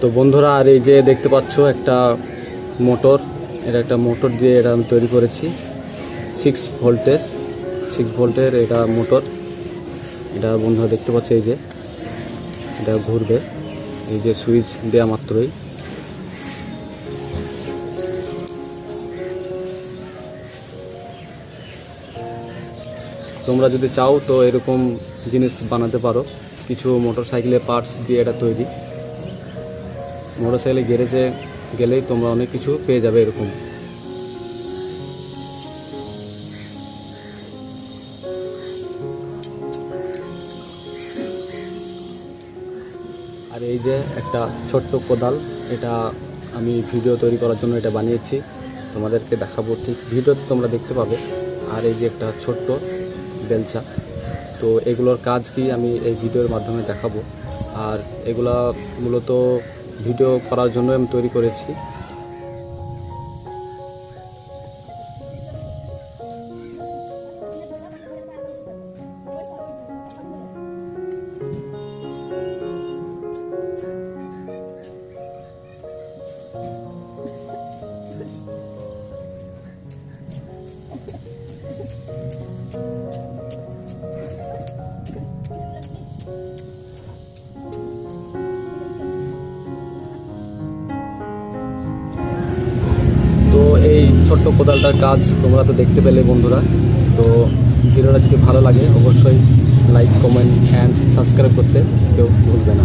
তো বন্ধুরা, আর এই যে দেখতে পাচ্ছ একটা মোটর। এটা একটা মোটর দিয়ে এটা আমি তৈরি করেছি। সিক্স ভোল্টেজ সিক্স ভোল্টের এটা মোটর। এটা বন্ধুরা দেখতে পাচ্ছ এই যে, এটা ঘুরবে। এই যে সুইচ দেওয়া মাত্রই। তোমরা যদি চাও তো এরকম জিনিস বানাতে পারো। কিছু মোটর সাইকেলের পার্টস দিয়ে এটা তৈরি। মোটর সাইকেলে গ্যারেজে গেলেই তোমরা অনেক কিছু পেয়ে যাবে এরকম। আর এই যে একটা ছোট্ট কোদাল, এটা আমি ভিডিও তৈরি করার জন্য এটা বানিয়েছি। তোমাদেরকে দেখাবো ঠিক ভিডিওতে তোমরা দেখতে পাবে। আর এই যে একটা ছোট্ট বেলচা। তো এগুলোর কাজ কি আমি এই ভিডিওর মাধ্যমে দেখাবো। আর এগুলা মূলত ভিডিও করার জন্য আমি তৈরি করেছি। তো এই ছোট্ট কোদালটার কাজ তোমরা তো দেখতে পেলে বন্ধুরা। তো ভিডিওটা যদি ভালো লাগে, অবশ্যই লাইক কমেন্ট অ্যান্ড সাবস্ক্রাইব করতে কেউ ভুলবে না।